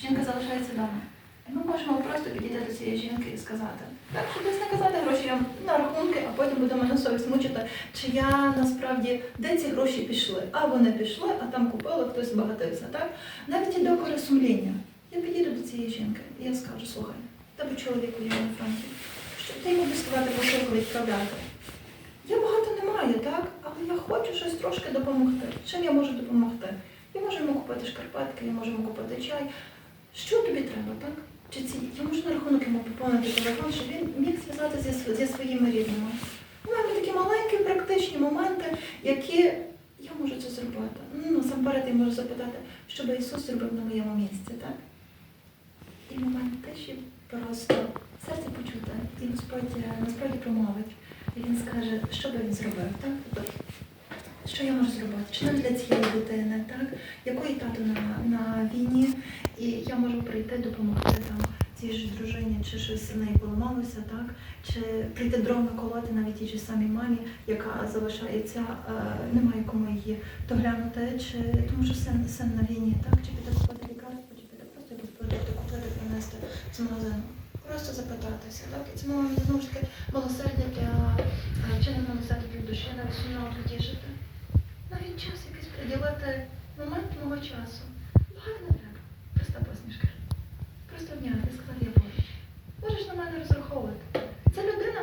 жінка залишається вдома. Ми можемо просто підійти до цієї жінки і сказати, так, щоб десь не казати гроші на рахунки, а потім буде мене совість мучити, чи я насправді де ці гроші пішли. А вони пішли, а там купили, хтось збагатився. Так? Навіть і докори сумління. Я підійду до цієї жінки і я скажу, слухай, тебе чоловік воює на фронті. Що ти йому доставати посилку відправляти? Я багато не маю, так? Але я хочу щось трошки допомогти. Чим я можу допомогти? Я можу йому купити шкарпетки, я можу йому купити чай. Що тобі треба, так? Чи ці я можу на рахунок йому поповнити телефон, щоб він міг зв'язатися зі, зі своїми рідними. У мене такі маленькі практичні моменти, які я можу це зробити. Ну, насамперед я можу запитати, що би Ісус зробив на моєму місці, так? І момент тиші просто серце почуте, і Господь е, насправді промовить. І він скаже, що би він зробив, так? Що я можу зробити? Чи навіть для цієї дитини, так? Якої тато на, на війні, і я можу прийти допомогти там цій ж дружині, чи щось в неї поламалося, так? Чи прийти дров наколоти навіть тій же самій мамі, яка залишається, е, немає кому її доглянути, чи тому що син, син на війні, так? Чи піти купити лікарство, чи піти просто якісь продукти купити, принести з магазину. Просто запитатися, так? І це мова знову ж таки милосердя для е, чи не милосердя для душі, навіть сумного потішити. Навіть час якийсь приділити момент мого часу. Багато не треба. Проста посмішка. Просто обняти, сказати я поруч. Можеш на мене розраховувати. Ця людина,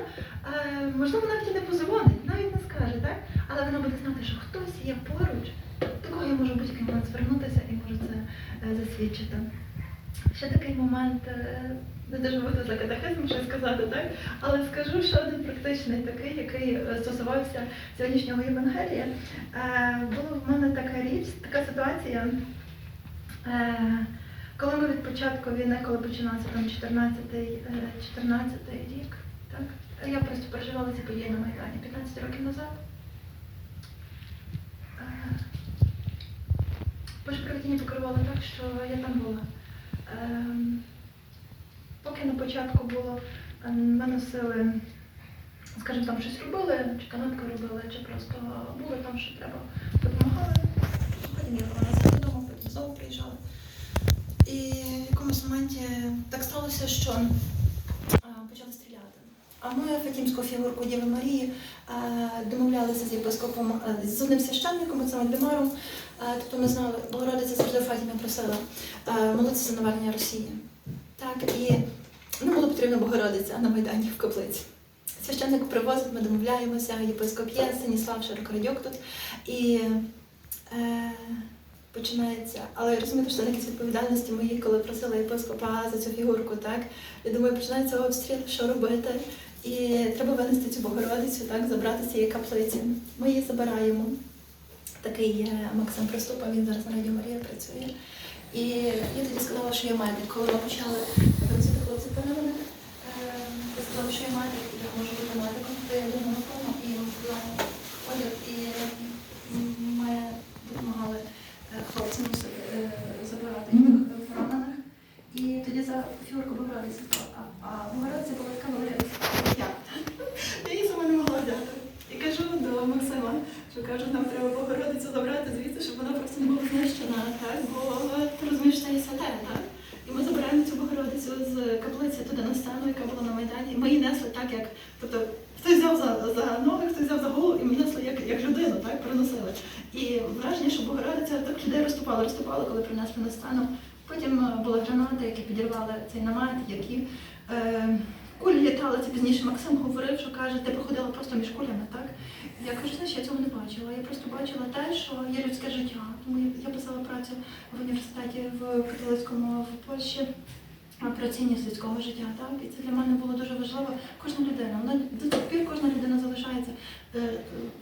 е, можливо, навіть і не позвонить, навіть не скаже, так? Але вона буде знати, що хтось є поруч, до кого я можу будь-який звернутися і можу це е, засвідчити. Ще такий момент, е, не дуже буду за катехизм щось сказати, так? Але скажу ще один практичний такий, який стосувався сьогоднішнього Євангелія. Е, Була в мене така річ, така ситуація. Е, Коли ми від початку війни, коли починався там 14-й, е, 14-й рік, так? Я просто переживала ці події на Майдані 15 років назад. Боже проведіння покерувало так, що я там була. Ем, Поки на початку було, е, ми носили, скажімо, там щось робили, чи канатку робили, чи просто були там, що треба, допомагали. Повернулася додому, потім знову приїжджала. І в якомусь моменті так сталося, що почали стріляти. А ми Фатімську фігурку Діви Марії е, домовлялися з єпископом, е, з одним священником. Е, Тобто ми знали, Богородиця завжди в Фатімі просила молитися за навернення Росії. Так, і не було потрібно Богородиця на Майдані в каплиці. Священник привозить, ми домовляємося, єпископ є, Станіслав Широкородьок тут. І е, починається. Але розумієте, що це якісь відповідальності мої, коли просила єпископа за цю фігурку, так? Я думаю, починається обстріл, що робити. І треба винести цю Богородицю, так, забрати з цієї каплиці. Ми її забираємо. Такий є Максим Приступа, він зараз на Радіо Марія працює. І я тоді сказала, що я медик. Коли ми почали працювати хлопці мене, е, я сказала, що я медик, я можу бути медиком, то я думала, і ми сказала, ходять, і м, ми допомагали е, хлопцям е, забирати їх поранених. І тоді за фігурку Богородиці. А, а Богородиця була така велика, як я. Я її сама не могла взяти. І кажу до Максима, що кажу, нам треба Богородицю забрати звідси, щоб вона просто не була знищена, так? Бо ти розумієш, це є святе, так? І ми забираємо цю Богородицю з каплиці туди на сцену, яка була на Майдані. Ми її несли так, як тобто хтось взяв за, за ноги, хтось взяв за голову, і ми несли як, як людину, так, приносили. І враження, що Богородиця так людей розступала, розступала, коли принесли на сцену. Потім е, були гранати, які підірвали цей намет, які е, літали. Це пізніше Максим говорив, що каже, ти проходила просто між кулями, так? Я кажу, знаєш, я цього не бачила. Я просто бачила те, що є людське життя. Тому я- писала працю в університеті в католицькому в Польщі про цінність людського життя. Так? І це для мене було дуже важливо. Кожна людина, вона до тих пір кожна людина залишається е,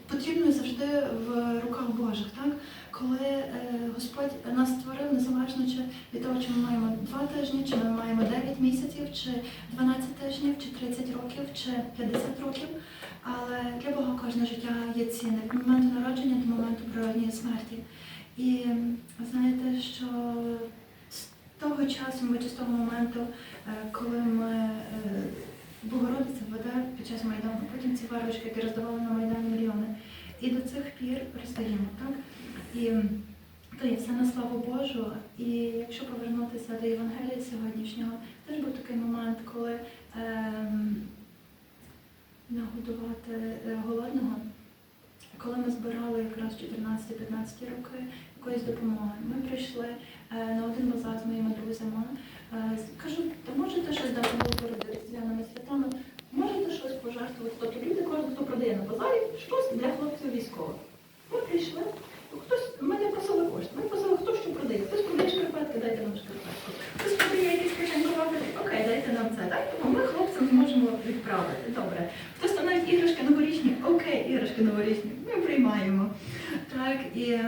потрібною завжди в руках Божих. Так? Коли е, Господь нас створив, незалежно чи від того, чи ми маємо два тижні, чи ми маємо 9 місяців, чи 12 тижнів, чи 30 років, чи 50 років. Але для Бога кожне життя є цінне від моменту народження до моменту природньої смерті. І знаєте, що того часу, ми чи з того моменту, е, коли ми е, Богородиця веде під час Майдану, потім ці варвички, які роздавали на Майдані мільйони, і до цих пір роздаємо, так? І то є все на славу Божу. І якщо повернутися до Євангелія сьогоднішнього, теж був такий момент, коли ем, нагодувати е, голодного, коли ми збирали якраз 14-15 роки якоїсь допомоги. Ми прийшли е, на один базар з моїми друзями. Е, кажу, та можете щось дати перед різдвяними святами? Можете щось пожертвувати? Тобто люди, кожен, хто продає на базарі, щось для хлопців військових. Ми прийшли, хтось, ми не просили кошти, ми просили, хто що продає. Хтось продає шкарпетки, дайте нам шкарпетку. Хтось продає якісь кишенькові, окей, дайте нам це. Так? Ми хлопцям зможемо відправити. Добре. Хтось там навіть іграшки новорічні, окей, іграшки новорічні, ми приймаємо. Так, і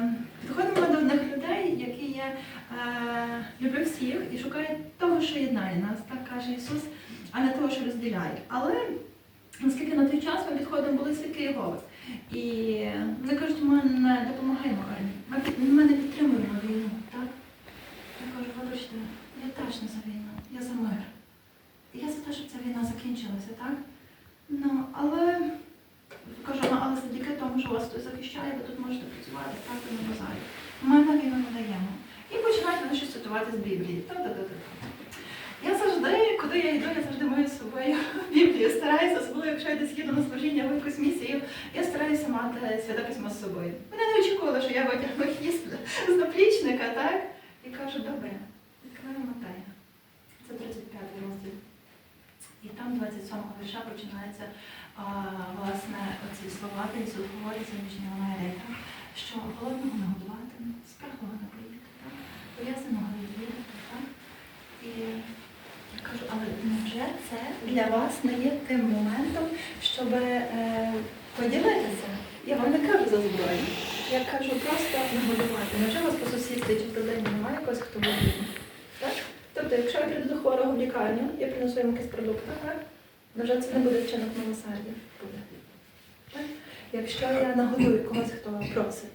доходимо до одних людей, які є е, люблю всіх і шукають того, що єднає нас, так каже Ісус, а не того, що розділяє. Але наскільки на той час ми підходимо були свідки Єгови. І вони кажуть, ми не допомагаємо армії, ми, не підтримуємо війну. Так? Я кажу, вибачте, я теж не за війну, я за мир. Я за те, щоб ця війна закінчилася, так? Ну, але кажу, ну, але завдяки тому, що вас хтось захищає, ви тут можете працювати, так, ви на базарі. Ми на війну не даємо. І починають вони щось цитувати з Біблії. Та-та-та-та. Я завжди, куди я йду, я завжди маю з собою Біблію. Стараюся, особливо якщо я десь їду на служіння в якусь місію, я стараюся мати святе письмо з собою. Вони не очікували, що я витягну хіст з наплічника, так? І кажу, добре, вірша починається власне оці слова, де Ісус говорить за що голодного нагодувати, спраглого напоїти, так? пов'язаного відвідати? І я кажу, але невже це для вас не є тим моментом, щоб е, поділитися? Я вам не кажу за зброю. Я кажу просто нагодувати. Невже у вас по сусідстві чи в родині немає якогось, хто воює? Так? Тобто, якщо я прийду до хворого в лікарню, я приношу йому якийсь продукт, так? Невже це не буде вчинок милосердя? Якщо я нагодую когось, хто просить.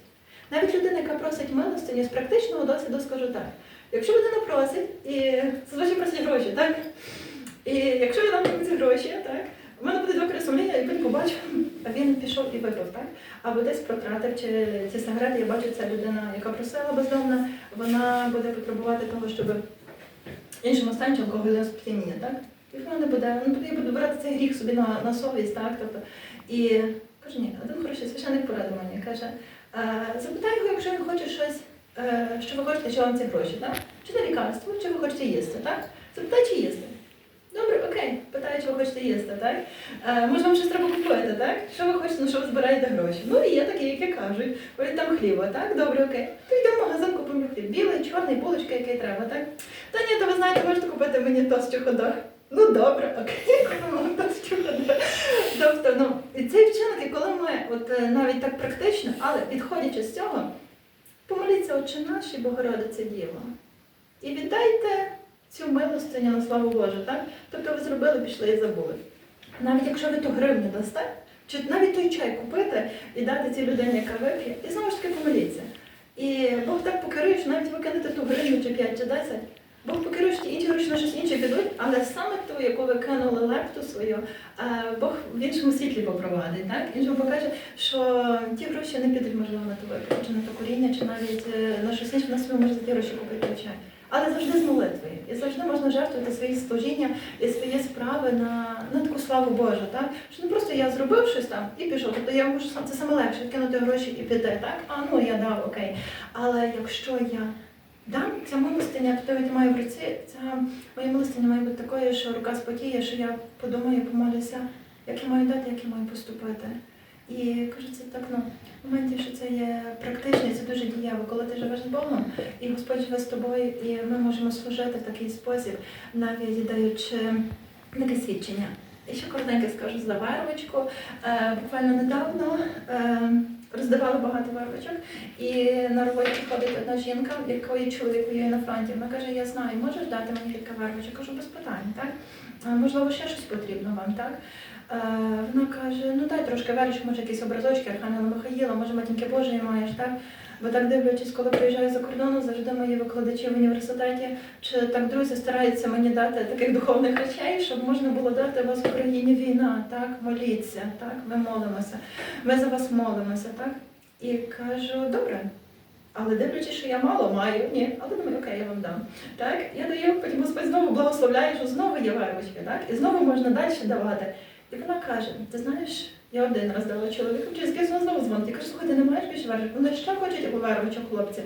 Навіть людина, яка просить милостині, з практичного досвіду скажу так. Якщо людина просить, і зазвичай просить гроші, так? І якщо я дам ці гроші, так? У мене буде два пересумління, і він побачив, а він пішов і випив, так? Або десь протратив, чи ці сигарети, я бачу, ця людина, яка просила бездомна, вона буде потребувати того, щоб іншому стані чи алкогольного сп'яніння, так? І вона не буде, ну, я буду брати цей гріх собі на, на совість, так? Тобто, і каже, ні, один хороший священник порадив мені, каже, «Е, запитай його, якщо він хоче щось, е, що ви хочете, що вам ці гроші, так? Чи на лікарство, чи ви хочете їсти, так? Запитай, чи їсти. Добре, окей, питаю, чи ви хочете їсти, так? Е, може, вам щось треба купити, так? Що ви хочете, на що ви збираєте гроші? Ну, і є такі, які кажуть, ой, там хліба, так? Добре, окей. То йдемо в магазин, купимо хліб. Білий, чорний, булочки, який треба, так? Та ні, то ви знаєте, можете купити мені тост чи ходох. Ну добре, окей. Тобто, ну, і цей вчинок, і коли ми от е, навіть так практично, але підходячи з цього, помоліться Отче наш і Богородице Діво. І віддайте цю милостиню на славу Божу, так? Тобто ви зробили, пішли і забули. Навіть якщо ви ту гривню дасте, чи навіть той чай купити і дати цій людині, яка вип'є, і знову ж таки помоліться. І Бог так покерує, що навіть ви кинете ту гривню чи 5 чи 10, Бог що ті інші на щось інше підуть, але саме ту, яку ви кинули лепту свою, е, Бог в іншому світлі попровадить. Так? Іншому покаже, що ті гроші не підуть, можливо, на ту чи на то коріння, чи навіть е, на щось інше, на собі може за ті гроші купити чай. Але завжди з молитвою. І завжди можна жертвувати свої служіння і свої справи на, на таку славу Божу. Так? Що не просто я зробив щось там і пішов. Тобто я можу сам це саме легше кинути гроші і піти. Так? А ну я дав, окей. Але якщо я дам ця милостиня, то я в руці, ця моя милостиня має бути такою, що рука спокіє, що я подумаю, помолюся, як я маю дати, як я маю поступити. І кажу, це так ну, в моменті, що це є практично, і це дуже дієво, коли ти живеш з Богом, і Господь живе з тобою, і ми можемо служити в такий спосіб, навіть даючи таке свідчення. І ще коротенько скажу за вервочку. Е, буквально недавно е, роздавали багато вервочок, і на роботі ходить одна жінка, якої чоловік воює на фронті. Вона каже, я знаю, можеш дати мені кілька вервочок? Кажу, без питань, так? Можливо, ще щось потрібно вам, так? Вона каже, ну дай трошки вербочок, може якісь образочки Архангела Михаїла, може матінки Божої маєш, так? Бо так дивлячись, коли приїжджаю за кордону, завжди мої викладачі в університеті чи так друзі стараються мені дати таких духовних речей, щоб можна було дати вас в Україні війна, так, моліться, так, ми молимося, ми за вас молимося, так. І кажу, добре. Але дивлячись, що я мало маю, ні, але думаю, окей, я вам дам. Так, я даю, потім Господь знову благословляє, що знову є вервочки, так? І знову можна далі давати. І вона каже: ти знаєш, я один раз дала чоловіку, через якийсь вона знову дзвонить. Я кажу, слухай, ти не маєш більше вервочок? Вони ще хочуть або вервочок, хлопці.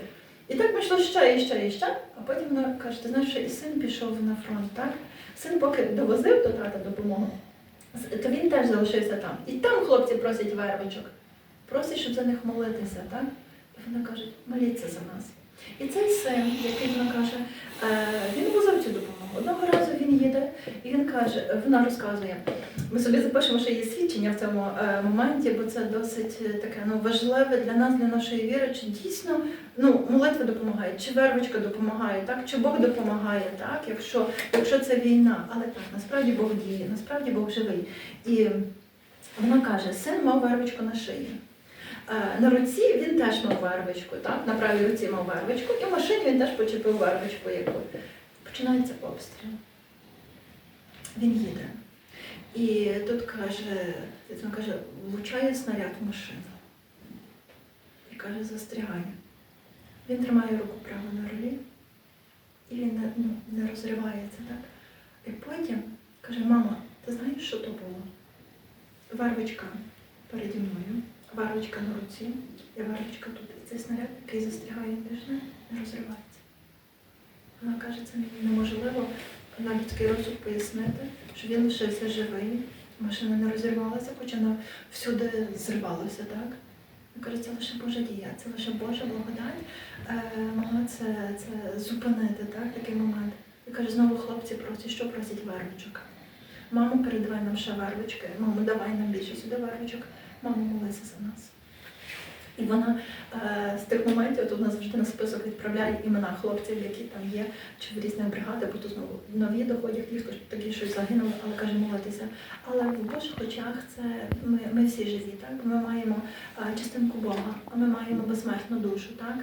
І так пішло ще і ще і ще. А потім вона каже, ти знаєш, що і син пішов на фронт, так? Син поки довозив до тата допомогу, то він теж залишився там. І там хлопці просять вервочок. Просять, щоб за них молитися, так? І вона каже, моліться за нас. І цей син, який вона каже, е, він возив цю допомогу. Одного разу він їде, і він каже, вона розказує. Ми собі запишемо, що є свідчення в цьому е, моменті, бо це досить е, таке ну, важливе для нас, для нашої віри, чи дійсно ну, молитва допомагає, чи вервочка допомагає, так, чи Бог допомагає, так, якщо, якщо це війна. Але так, насправді Бог діє, насправді Бог живий. І вона каже, син мав вервочку на шиї. Е, На руці він теж мав вервочку, так? на правій руці мав вервочку, і в машині він теж почепив вервочку яку. Починається обстріл. Він їде. І тут каже, він каже, влучає снаряд в машину. І каже, застрягає. Він тримає руку право на рулі, і він не, ну, не розривається, так? І потім каже, мама, ти знаєш, що то було? Варвочка переді мною, варвочка на руці, і варвочка тут. І цей снаряд, який застрягає, не, не розривається. Вона каже, це неможливо на людський розсуд пояснити, що він лишився живий, машина не розірвалася, хоча вона всюди зривалася, так? Він каже, це лише Божа дія, це лише Божа благодать е, могла це, це зупинити, так, такий момент. І каже, знову хлопці просять, що просять вервочок. Мамо, передавай нам ще вервочки, мамо, давай нам більше сюди вервочок, мамо, молися за нас. І вона е, з тих моментів тут нас завжди на список відправляє імена хлопців, які там є, чи в різних бригадах, бо тут знову нові доходять, їх такі, що загинули, але каже молитися. Але в Божих очах це ми, ми всі живі, так? Ми маємо е, частинку Бога, а ми маємо безсмертну душу, так?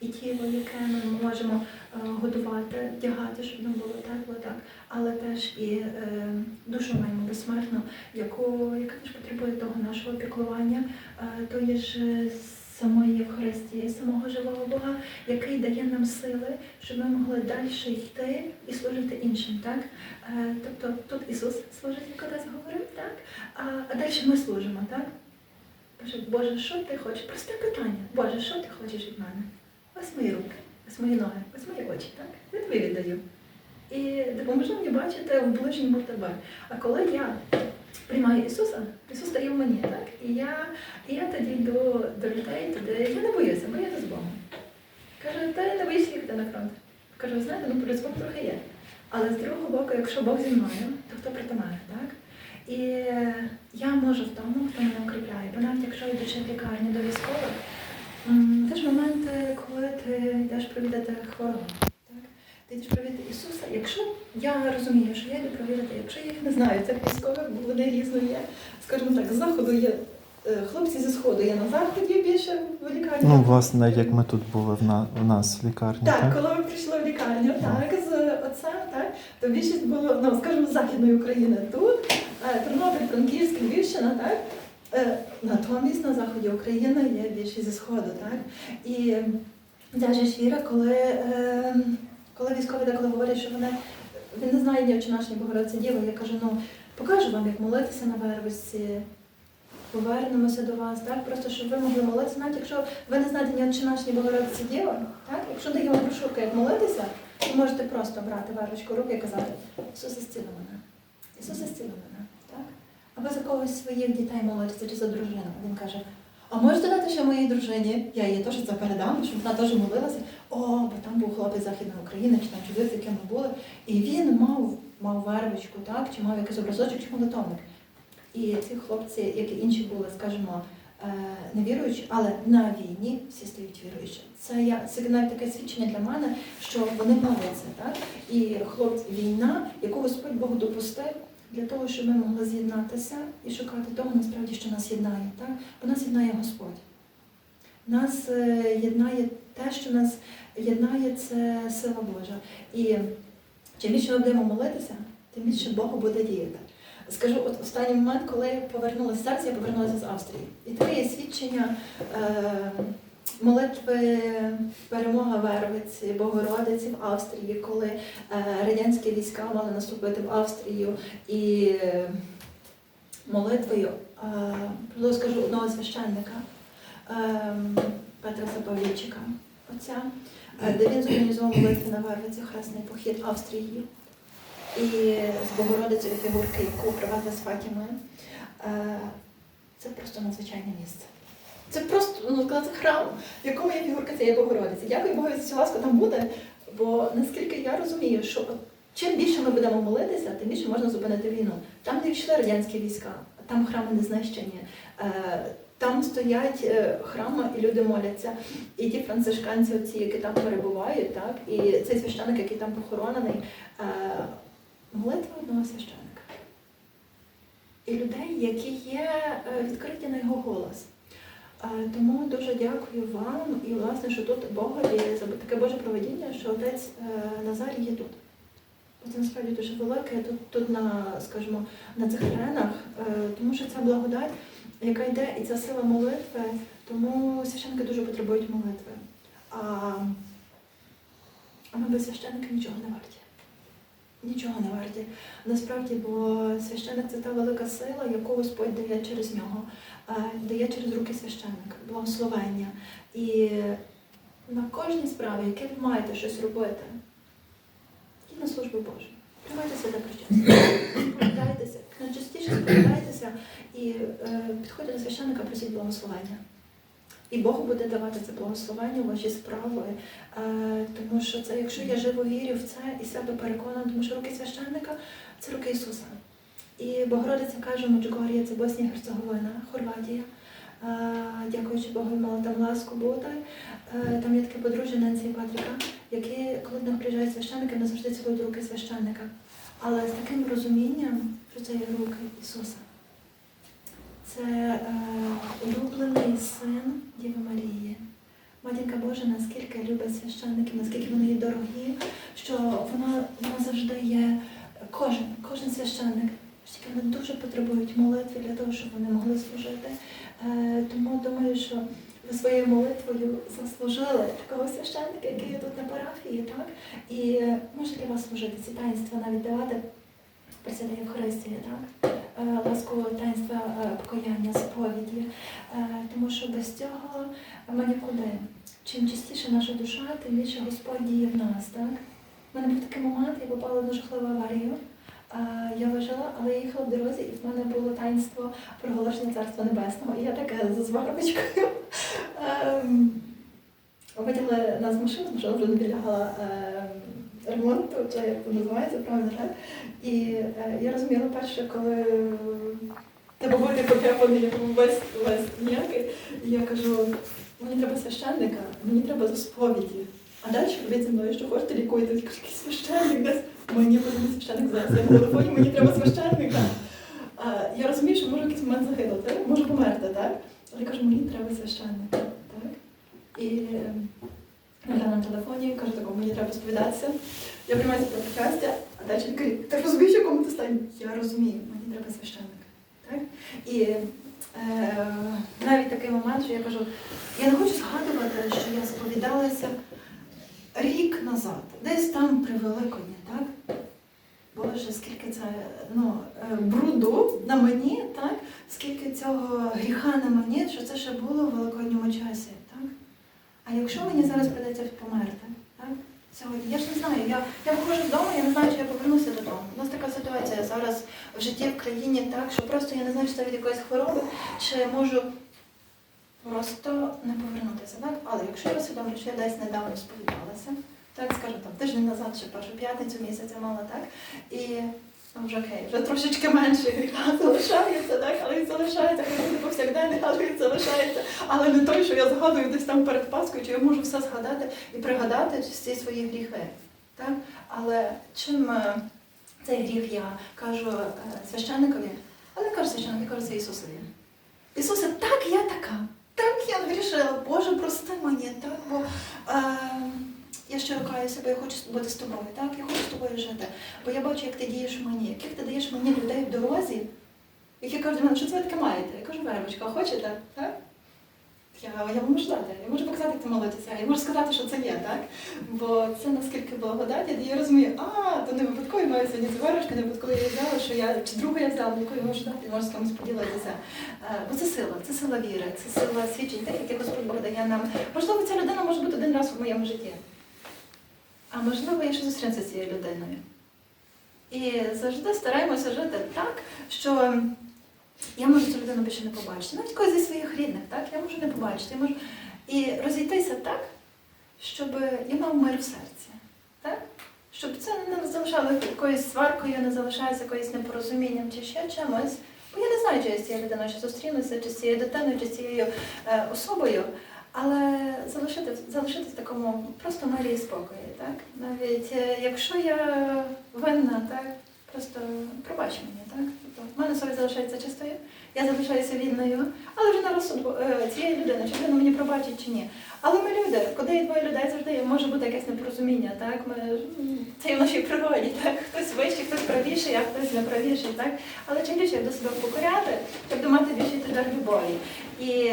І тіло, яке ми можемо е, годувати, вдягати, щоб нам було тепло, так, але теж і е, душу маємо безсмертну, яку, яка теж потребує того нашого піклування, е, тої ж е, самої Євхаристії, самого живого Бога, який дає нам сили, щоб ми могли далі йти і служити іншим. Так? Е, тобто тут Ісус служить, як колись говорив, так? А, далі ми служимо, так? Боже, що ти хочеш? Просте питання. Боже, що ти хочеш від мене? Ось мої руки, ось мої ноги, ось мої очі, так? Я тобі віддаю. І допоможи мені бачити в ближньому тебе. А коли я приймаю Ісуса, Ісус стає в мені, так? І я, і я тоді йду до людей, туди. Я не боюся, бо я з Богом. Каже, ти не боїшся їхати на фронт. Кажу, знаєте, ну по-людському трохи є. Але з другого боку, якщо Бог зі мною, то хто проти мене, так? І я можу в тому, хто мене укріпляє. Бо навіть якщо йдеш в лікарню до військових, теж моменти, коли ти йдеш провідати хворого. Так? Ти йдеш провідати Ісуса. Якщо я розумію, що я йду провідати, якщо я їх не знаю, цих військових, бо вони різно є, скажімо так, з заходу є. е, Хлопці зі сходу є на заході більше в лікарні. Ну, власне, як ми тут були в, на, в нас в лікарні, Так, так? коли ми прийшли в лікарню, так, з отцем, так, то більшість було, ну, скажімо, з Західної України тут, е, Тернопіль, Франківськ, Львівщина, так. Е, Натомість на заході України є більшість зі сходу, так. І ж віра, коли, е, коли військові деколи говорять, що вони він не знає ні очі Богородиці Діви, я кажу, ну покажу вам, як молитися на вервості. Повернемося до вас, так? Просто щоб ви могли молитися, навіть якщо ви не знаєте ні отче наш, ні Богородиці Діва, так? Якщо даємо брошурку, як молитися, ви можете просто брати вервочку руки і казати, Ісусе, зціли мене. Ісусе, зціли мене. Так? А ви за когось своїх дітей молитеся чи за дружину. Він каже, а можете дати ще моїй дружині? Я їй теж це передам, щоб вона теж молилася. О, бо там був хлопець Західної України, чи там чоловік, з ми були. І він мав, мав вервочку, так? чи мав якийсь образочок, чи молитовник. І ці хлопці, як і інші були, скажімо, е, невіруючі, але на війні всі стають віруючі. Це я це таке свідчення для мене, що вони моляться, так? І хлопці, війна, яку Господь Бог допустив для того, щоб ми могли з'єднатися і шукати того, насправді, що нас єднає, так? Бо нас єднає Господь. Нас е, єднає те, що нас єднає, це сила Божа. І чим більше ми будемо молитися, тим більше Богу буде діяти. Скажу, от останній момент, коли повернулася з я повернулася з Австрії. І таке є свідчення е, молитви перемога Вервиці, Богородиці в Австрії, коли е, радянські війська мали наступити в Австрію і е, молитвою, е, скажу одного священника Петра Запавлічика, отця, е, де він зорганізував молитви на Вервиці, хресний похід Австрією. І з Богородицею фігурки, яку привезли з Фатіми. Е, Це просто надзвичайне місце. Це просто ну, сказати, храм, в якому є фігурка цієї Богородиці. Дякую Богу цю ласку там буде, бо наскільки я розумію, що от чим більше ми будемо молитися, тим більше можна зупинити війну. Там не йшли радянські війська, там храми не знищені. Там стоять е, храми і люди моляться. І ті францишканці, оці, які там перебувають, так, і цей священик, який там похоронений, е, молитва одного священика. І людей, які є е, відкриті на його голос. Тому дуже дякую вам і власне, що тут Богові за таке Боже проведіння, що отець Назарій є тут. Це насправді дуже велике тут, тут на, скажімо, на цих теренах, е, тому що це благодать, яка йде, і ця сила молитви, тому священники дуже потребують молитви. А, а ми без священника нічого не варті. Нічого не варті. Насправді, бо священник це та велика сила, яку Господь дає через нього, дає через руки священника, благословення. І на кожній справі, яке ви маєте щось робити, йдіть на службу Божу. Приймайте святе причастя. Сповідайтеся, найчастіше сповідайтеся і е, підходьте до священника, просіть благословення. І Бог буде давати це благословення ваші справи, е, тому що це, якщо я живо вірю в це і себе переконана, тому що руки священника це руки Ісуса. І Богородиця каже, Меджугорія, це Боснія Герцеговина, Хорватія. Е, Дякуючи Богу, мала там ласку бути. Там є таке подружжя Ненсі і Патріка, які, коли до них приїжджають священники, вони завжди цілують руки священника. Але з таким розумінням, що це є руки Ісуса. Це е, улюблений син Діви Марії. Матінка Божа наскільки любить священників, наскільки вони є дорогі, що вона, вона завжди є кожен, кожен священник. Тільки вони дуже потребують молитви для того, щоб вони могли служити. Е, тому думаю, що ви своєю молитвою заслужили такого священника, який є тут на парафії, так? І е, може для вас служити ці таїнства навіть давати присяде Євхаристії, так? Е, ласкового таїнства е, покаяння, сповіді, Е, тому що без цього ми нікуди. Чим чистіше наша душа, тим більше Господь діє в нас. Так? У мене був такий момент, я попала в дуже жахливу аварію. Я вижила, але я їхала в дорозі, і в мене було таїнство проголошення Царства Небесного. І я така з зварочкою. Ем, Витягли нас з машини, машина вже не підлягала ем, ремонту, чи як називається, правильно, так? І е, я розуміла перше, коли тебе бути потраплений весь весь ніякий, і я кажу, мені треба священника, мені треба за сповіді. А далі робіть зі мною, що хочете лікуєте. Я кажу, який священник десь. Мені потрібен священник зараз. Я в телефоні, мені треба священника. А, я розумію, що можу якийсь момент загинути, можу померти, так? Але я кажу, мені треба священника. Так? І я на телефоні, кажу, такому, мені треба сповідатися. Я приймаюся про причастя, а далі лікарі, ти розумієш, якому ти стані? Я розумію, мені треба священник. Так? І е, навіть такий момент, що я кажу, я не хочу згадувати, що я сповідалася рік назад, десь там при Великодні, так? Боже, скільки це ну, е, бруду на мені, так? скільки цього гріха на мені, що це ще було в великодньому часі. А якщо мені зараз придеться померти, так? Сьогодні, я ж не знаю, я, я виходжу вдома, я не знаю, чи я повернуся додому. У нас така ситуація зараз в житті в країні так, що просто я не знаю, чи це від якоїсь хвороби, чи можу просто не повернутися. Так? Але якщо я усвідомлю, що я десь недавно сповідалася, так скажу там тиждень назад, чи першу п'ятницю місяця мала, так? І ну, вже окей, вже трошечки менше залишається, так? Але він залишається, хоч не повсякденний, але він залишається. Але не той, що я згадую десь там перед Паскою, чи я можу все згадати і пригадати всі свої гріхи. Так? Але чим е, цей гріх я кажу е, священникові, але кажу священнику, я кажу це Ісусові. Ісусе, так я така, так я грішила, Боже, прости мені, так, бо е, я щиро каю себе, я хочу бути з тобою, так, я хочу з тобою жити. Бо я бачу, як ти дієш мені, яких ти даєш мені людей в дорозі, які кажуть мене, що це ви таке маєте? Я кажу, вербочка, хочете? Так? Я, я можу дати, я можу показати, як ти молитися, я можу сказати, що це є, так? Бо це наскільки благодаті, я розумію, а, то не випадково я маю сьогодні цукерочки, не випадково я взяла, що я, чи другу я взяла, яку я можу дати, можу з кимось поділитися. Е, Бо це сила, це сила віри, це сила свідчень, так, яке Господь Бог дає нам. Можливо, ця людина може бути один раз в моєму житті. А можливо, я ще зустрінуся з цією людиною. І завжди стараємося жити так, що я можу цю людину більше не побачити. Навіть когось зі своїх рідних, так? Я можу не побачити. Я можу... І розійтися так, щоб я мав мир в серці. Так? Щоб це не залишало якоюсь сваркою, не залишається якоюсь непорозумінням чи ще чимось. Бо я не знаю, чи я з цією людиною ще зустрінуся, чи з цією дитиною, чи з цією е, особою. Але залишити, залишити в такому просто мирі і спокої, так? Навіть е, якщо я винна, так, просто пробач мені, так? Тобто, в мене совість залишається чистою, я залишаюся вільною, але вже на розсуд е, цієї людини, чи людина мені пробачить чи ні. Але ми люди, коли є двоє людей, завжди може бути якесь непорозуміння, так? Ми, це і в нашій природі, так? Хтось вищий, хтось правіший, а хтось не правіший, так? Але чим більше буду себе покоряти, тим буду мати більший теж любові. І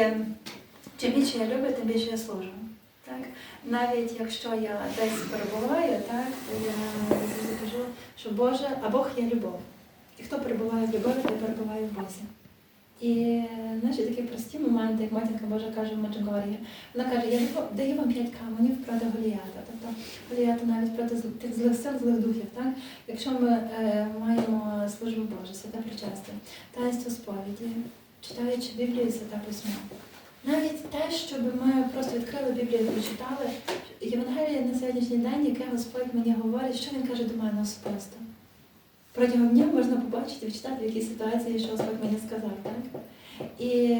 чим більше я люблю, тим більше я служу. Так? Навіть якщо я десь перебуваю, так, то я кажу, що Боже, а Бог є любов. І хто перебуває в любові, той перебуває в Бозі. І наші такі прості моменти, як матінка Божа каже в Маджагорі, вона каже, я даю- вам п'ять каменів проти Голіята. Тобто Голіята навіть проти тих злих сил, злих духів. Так? Якщо ми е, маємо службу Божу, святе причастя, таїнство сповіді, читаючи Біблію і святе письмо. Навіть те, щоб ми просто відкрили Біблію і прочитали, Євангеліє на сьогоднішній день, яке Господь мені говорить, що він каже до мене особисто. Протягом дня можна побачити, відчитати, в якій ситуації, що Господь мені сказав, так? І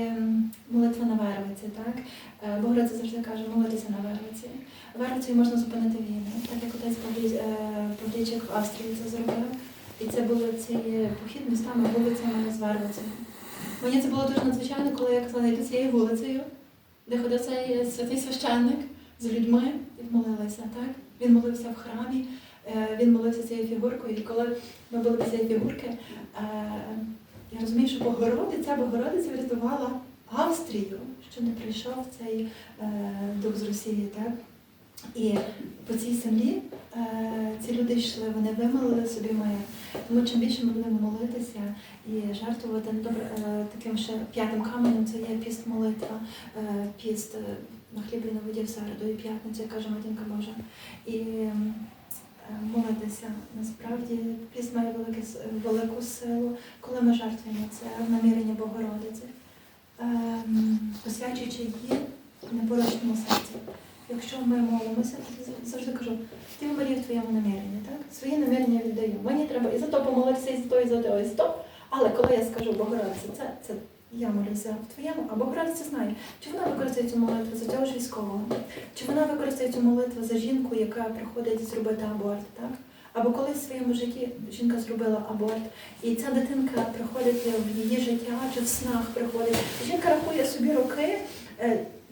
молитва на вервиці, так? Е, Богородиця завжди каже, молитися на вервиці. Вервицею можна зупинити війну, так як отець е, Павлічик в Австрії це зробив. І це були ці похід містами, вулицями з вервицею. Мені це було дуже надзвичайно, коли я казала, йду цією вулицею, де ходив цей святий священник з людьми і молилися, так? Він молився в храмі, е, він молився цією фігуркою. І коли ми були біля цієї фігурки, е, я розумію, що Богородиця, Богородиця врятувала Австрію, що не прийшов цей е, дух з Росії, так? І по цій землі е, ці люди йшли, вони вимолили собі мир. Тому чим більше ми будемо молитися і жертвувати, ну добре, е, таким ще п'ятим каменем це є піст молитва, е, піст на хлібі на воді в середу і п'ятницю, каже Матінка Божа. І молитися. Насправді піст має велике, велику силу, коли ми жертвуємо це намірення Богородиці, посвячуючи її непорочному серці. Якщо ми молимося, то завжди кажу, ти Марія в твоєму наміренні, так? Свої намірення віддаю. Мені треба і за то помолитися, і за то, і за то, і за то. Але коли я скажу Богородиці, це, це я молюся в твоєму, а Богородиця знає, чи вона використає цю молитву за цього ж військового, чи вона використає цю молитву за жінку, яка приходить зробити аборт, так? Або колись в своєму житті жінка зробила аборт, і ця дитинка приходить в її життя чи в снах приходить. Жінка рахує собі роки.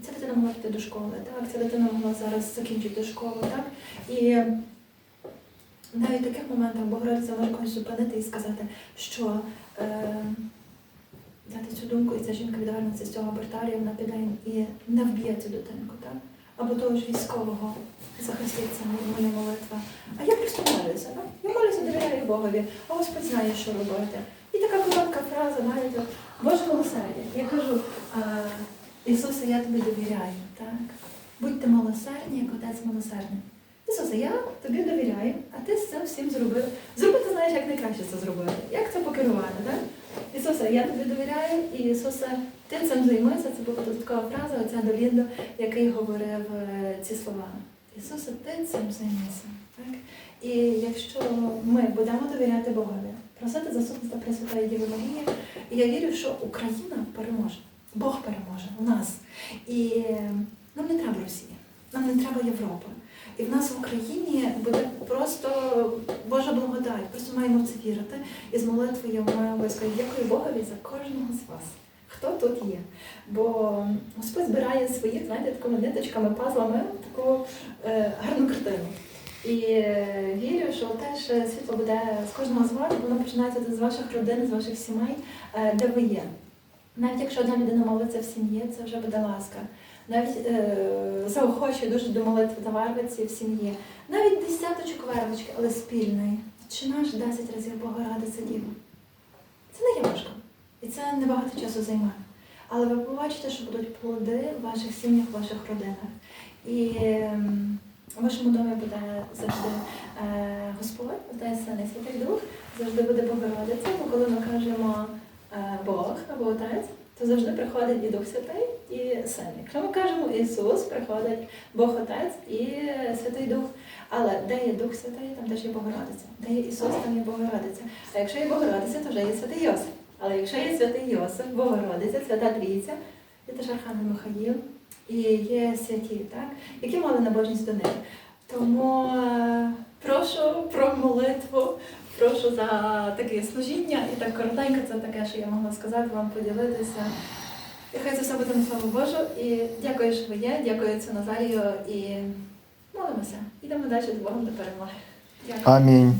Е, Ця дитина могла піти до школи, так? Ця дитина могла зараз закінчити школу, так? І навіть в таких моментах Богородиця може когось зупинити і сказати, що е, дати цю думку, і ця жінка відвернеться з цього абортарію, вона піде і не вб'є цю дитинку, так? Або того ж військового захиститься моя молитва. А я просто молюся, так? Я молюся, довіряю Богові, а Господь знає, що робити. І така коротка фраза, навіть Боже милосердя. Я кажу, а, Ісусе, я тобі довіряю, так? Будьте милосердні, як Отець милосердний. Ісусе, я тобі довіряю, а ти з цим всім зробив. Зробити знаєш, як найкраще це зробити. Як це покерувати, так? Ісусе, я тобі довіряю, і Ісусе, ти цим займайся. Це була додаткова фраза отця Доліндо, який говорив е, ці слова. Ісусе, ти цим займайся. Так? І якщо ми будемо довіряти Богові, просити заступництва Пресвятої Діви Марії, я вірю, що Україна переможе. Бог переможе у нас. І е, нам не треба Росія, нам не треба Європа. І в нас в Україні буде просто Божа благодать. Просто маємо в це вірити. І з молитвою ми обов'язково дякую Богові за кожного з вас. Хто тут є? Бо Господь збирає своїх, знаєте, такими ниточками, пазлами таку е, гарну картину. І е, вірю, що теж світло буде з кожного з вас, воно починається з ваших родин, з ваших сімей, е, де ви є. Навіть якщо одна людина молиться в сім'ї, це вже буде ласка. Навіть е, заохочує дуже до молитви та варвиці в сім'ї. Навіть десяточок вервички, але спільної. Чи наш 10 разів Богородиця Діва. Це не є важко. І це небагато часу займає. Але ви побачите, що будуть плоди в ваших сім'ях, в ваших родинах. І ем, в вашому домі буде завжди е, Господь, Отець, Син Святий Дух, завжди буде Богородиця, бо коли ми кажемо Бог або Отець, то завжди приходить і Дух Святий, і Син. Якщо ми кажемо Ісус, приходить Бог Отець і Святий Дух. Але де є Дух Святий, там теж є Богородиця. Де є Ісус, там є Богородиця. А якщо є Богородиця, то вже є Святий Йосип. Але якщо є Святий Йосип, Богородиця, Свята Трійця, є теж Архангел Михаїл і є святі, так, які мали набожність до них. Тому е, прошу про молитву, прошу за таке служіння і так коротенько це таке, що я могла сказати вам, поділитися. І хай це все буде на славу Божу. І дякую, що ви є, дякую отцю Назарію і молимося. Йдемо далі з Богом до перемоги. Дякую. Амінь.